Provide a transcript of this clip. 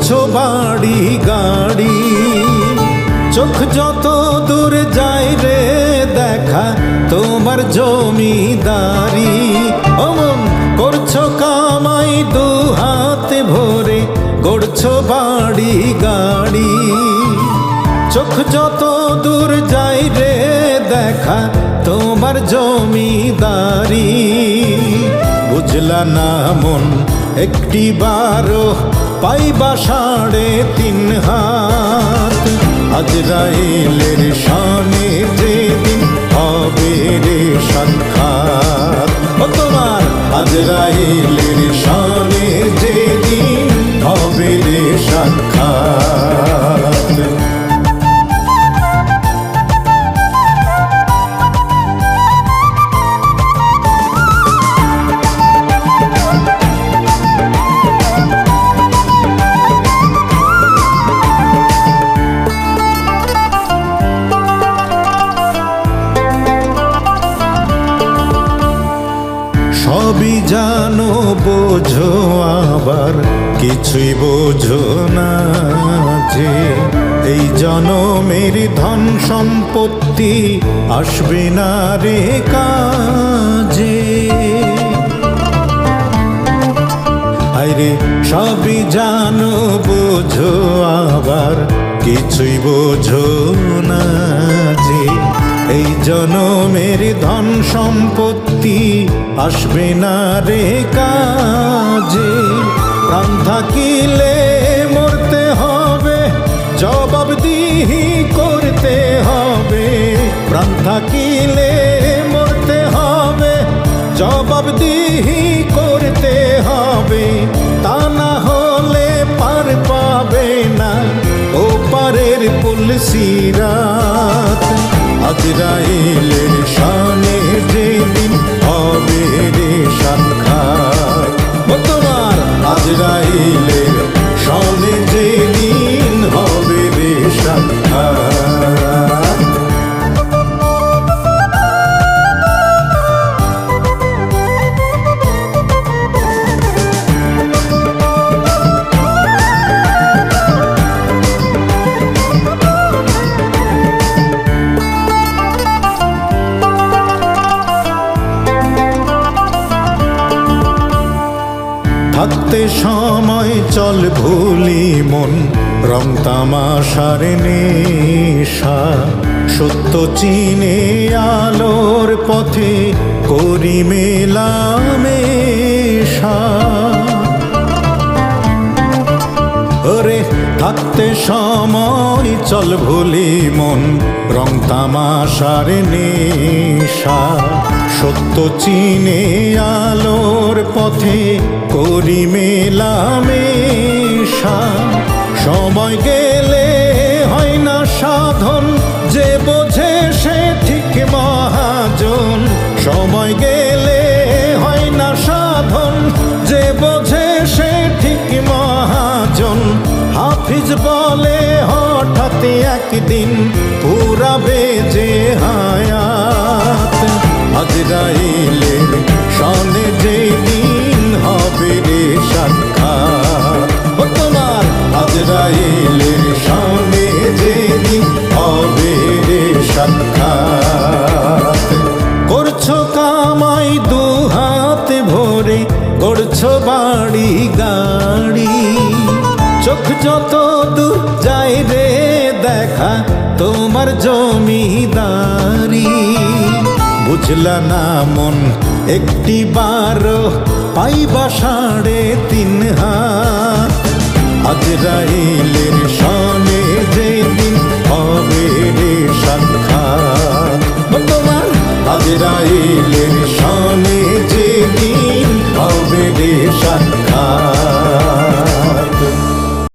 গড়ছো বাড়ি গাড়ি। চোখ যত দূর যায় রে দেখা তোমার জমিদারি। অমন করছ কামাই দু হাতে ভরে গড়ছো বাড়ি গাড়ি। চোখ যত দূর যায় রে দেখা তোমার জমিদারি। বুঝলা না মন, একটি বারো পাইবা সাড়ে তিন হাত। আজরাইলের শানে যেদিন হবে রে সাক্ষাৎ। ও তোমার আজরাইলের শানে যেদিন হবে রে সাক্ষাৎ। সবই জানো, বোঝো আবার, কিছুই বোঝো না যে এই জনমের ধন সম্পত্তি আসবে না রে কাজে। আরে সবই জানো, বোঝো আবার, কিছুই বোঝো না যে এই জনমের ধন সম্পত্তি আসবে না রে কাজে। প্রাণ থাকিলে মরতে হবে জবাব দিহি করতে হবে। প্রাণ থাকিলে মরতে হবে জবাব আজরাইলের থাকতে সময় চল ভুলি মন। রং তামাশার নেশা। সত্য চিনে আলোর পথে করি মেলা মেলামেশা। ওরে থাকতে সময় চল ভুলি মন। রং তামাশার নেশা, সত্য চিনে আলোর পথে করি মেলামেশা সময় গেলে হয় না সাধন, যে বোঝে সে ঠিক মহাজন। সময় গেলে হয় না সাধন, যে বোঝে বলে হঠাৎ একদিন পুরা বেজে হায়াত। আজরাইলের সনে যেদিন হবে রে সাক্ষাৎ। তোমার আজরাইলের চোখ যত দূর যাই রে, দেখা তোমার জমিদারি। বুঝল না মন, একটি বারো পাইবা সাড়ে তিন হাত। আজরাইলের সনে যেদিন হবে রে সাক্ষাৎ। তোমার আজরাইলের সনে যেদিন হবে রে সাক্ষাৎ।